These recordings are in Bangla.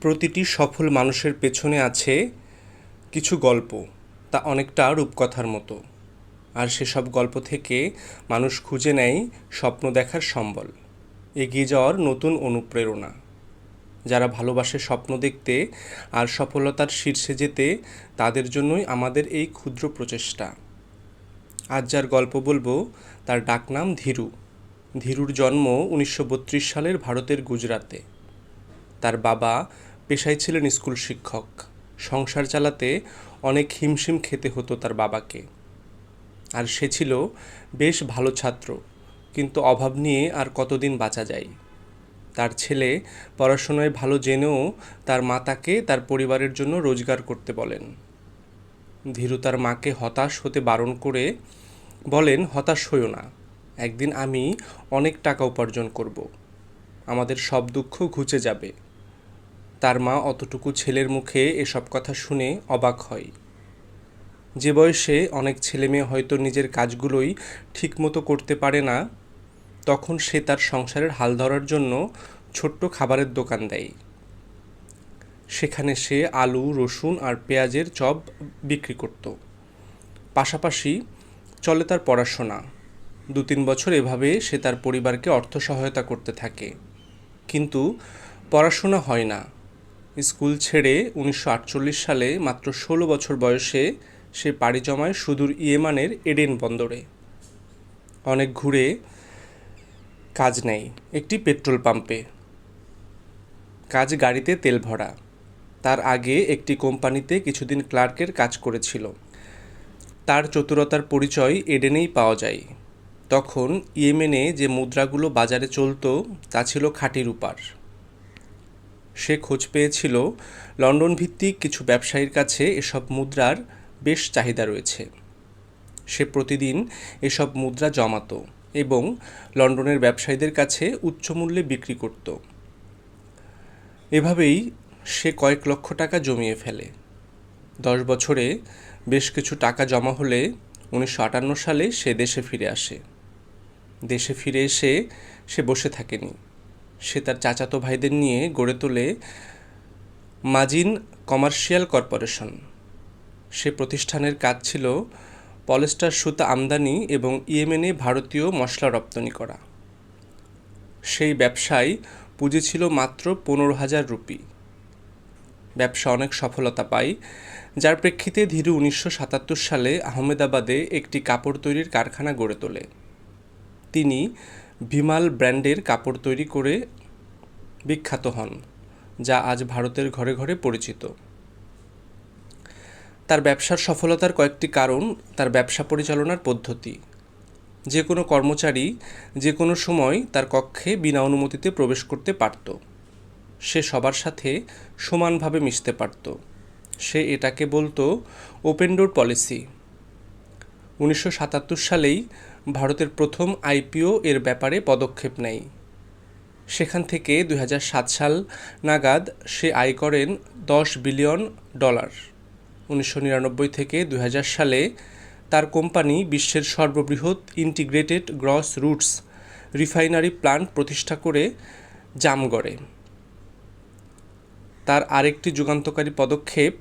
প্রতিটি সফল মানুষের পেছনে আছে কিছু গল্প, তা অনেকটা রূপকথার মতো। আর সেসব গল্প থেকে মানুষ খুঁজে নেয় স্বপ্ন দেখার সম্বল। এগিয়ে যাওয়ার নতুন অনুপ্রেরণা। যারা ভালোবাসে স্বপ্ন দেখতে আর সফলতার শীর্ষে যেতে, তাদের জন্যই আমাদের এই ক্ষুদ্র প্রচেষ্টা। আজ যার গল্প বলব, তার ডাকনাম ধীরু। ধীরুর জন্ম উনিশশো বত্রিশ সালের ভারতের গুজরাতে তার বাবা পেশায় ছিলেন স্কুল শিক্ষক। সংসার চালাতে অনেক হিমশিম খেতে হতো তার বাবাকে। আর সে ছিল বেশ ভালো ছাত্র, কিন্তু অভাব নিয়ে আর কতদিন বাঁচা যায়? তার ছেলে পড়াশোনায় ভালো জেনেও তার মা তাকে তার পরিবারের জন্য রোজগার করতে বলেন। ধীরু তার মাকে হতাশ হতে বারণ করে বলেন, হতাশ হইও না, একদিন আমি অনেক টাকা উপার্জন করব। আমাদের সব দুঃখ ঘুচে যাবে। তার মা অতটুকু ছেলের মুখে এসব কথা শুনে অবাক হয়। যে বয়সে অনেক ছেলে মেয়ে হয়তো নিজের কাজগুলোই ঠিকমতো করতে পারে না, তখন সে তার সংসারের হাল ধরার জন্য ছোট্ট খাবারের দোকান দেয়। সেখানে সে আলু, রসুন আর পেঁয়াজের চপ বিক্রি করত। পাশাপাশি চলে তার পড়াশোনা। দু তিন বছর এভাবে সে তার পরিবারকে অর্থ সহায়তা করতে থাকে। কিন্তু পড়াশোনা হয় না। স্কুল ছেড়ে উনিশশো আটচল্লিশ সালে মাত্র ষোলো বছর বয়সে সে পাড়ি জমায় সুদূর ইয়েমানের এডেন বন্দরে। অনেক ঘুরে কাজ নেই একটি পেট্রোল পাম্পে। কাজ গাড়িতে তেল ভরা। তার আগে একটি কোম্পানিতে কিছুদিন ক্লার্কের কাজ করেছিল। তার চতুরতার পরিচয় এডেনেই পাওয়া যায়। তখন ইয়েমেনে যে মুদ্রাগুলো বাজারে চলতো, তা ছিল খাঁটি রূপার। সে খোঁজ পেয়েছিল লন্ডন ভিত্তিক কিছু ব্যবসায়ীর কাছে এসব মুদ্রার বেশ চাহিদা রয়েছে। সে প্রতিদিন এসব মুদ্রা জমাতো এবং লন্ডনের ব্যবসায়ীদের কাছে উচ্চ মূল্যে বিক্রি করত। এভাবেই সে কয়েক লক্ষ টাকা জমিয়ে ফেলে। দশ বছরে বেশ কিছু টাকা জমা হলে উনিশশো আটান্ন সালে সে দেশে ফিরে আসে। দেশে ফিরে এসে সে বসে থাকেনি। সে তার চাচাতো ভাইদের নিয়ে গড়ে তোলে মাজিন কমার্শিয়াল কর্পোরেশন। সে প্রতিষ্ঠানের কাজ ছিল পলেস্টার সুতা আমদানি এবং ইয়েমেনে ভারতীয় মশলা রপ্তানি করা। সেই ব্যবসায় পুঁজি ছিল মাত্র পনেরো হাজার রুপি। ব্যবসা অনেক সফলতা পায়, যার প্রেক্ষিতে ধীরু উনিশশো সাতাত্তর সালে আহমেদাবাদে একটি কাপড় তৈরির কারখানা গড়ে তোলে। তিনি বিমাল ব্র্যান্ডের কাপড় তৈরি করে বিখ্যাত হন, যা আজ ভারতের ঘরে ঘরে পরিচিত। তার ব্যবসার সফলতার কয়েকটি কারণ তার ব্যবসা পরিচালনার পদ্ধতি। যে কোনো কর্মচারী যে কোনো সময় তার কক্ষে বিনা অনুমতিতে প্রবেশ করতে পারত। সে সবার সাথে সমানভাবে মিশতে পারত। সে এটাকে বলতো ওপেন ডোর পলিসি। উনিশশো সাতাত্তর সালেই ভারতের প্রথম আইপিও এর ব্যাপারে পদক্ষেপ নেয়। সেখান থেকে দু হাজার সাত সাল নাগাদ সে আয় করেন দশ বিলিয়ন ডলার। উনিশশো নিরানব্বই থেকে দু হাজার সালে তার কোম্পানি বিশ্বের সর্ববৃহৎ integrated gross roots refinery plant প্রতিষ্ঠা করে জাম গড়ে। তার আরেকটি যুগান্তকারী পদক্ষেপ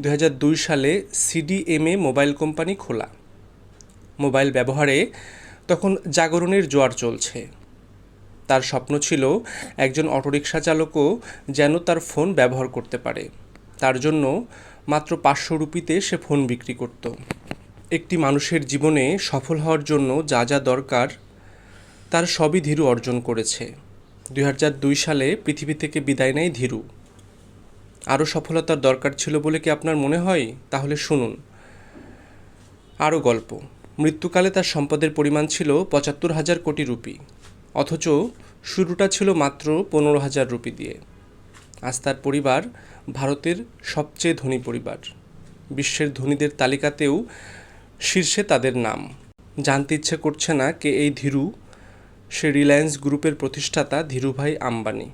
দু হাজার দুই সালে সিডিএমএ মোবাইল কোম্পানি খোলা। মোবাইল ব্যবহারে তখন জাগরণের জোয়ার চলছে। তার স্বপ্ন ছিল একজন অটোরিকশা চালকও যেন তার ফোন ব্যবহার করতে পারে। তার জন্য মাত্র পাঁচশো রুপিতে সে ফোন বিক্রি করত। একটি মানুষের জীবনে সফল হওয়ার জন্য যা যা দরকার, তার সবই ধীরু অর্জন করেছে। দুই সালে পৃথিবী থেকে বিদায় নেয় ধীরু। আরও সফলতার দরকার ছিল বলে কি আপনার মনে হয়? তাহলে শুনুন। আরও গল্প। মৃত্যুকালে তার সম্পদের পরিমাণ ছিল পঁচাত্তর হাজার কোটি রুপি। অথচ শুরুটা ছিল মাত্র পনেরো হাজার রুপি দিয়ে। আজ তার পরিবার ভারতের সবচেয়ে ধনী পরিবার। বিশ্বের ধনীদের তালিকাতেও শীর্ষে তাদের নাম। জানতে ইচ্ছে করছে না কে এই ধীরু। সে রিলায়েন্স গ্রুপের প্রতিষ্ঠাতা ধীরুভাই আম্বানি।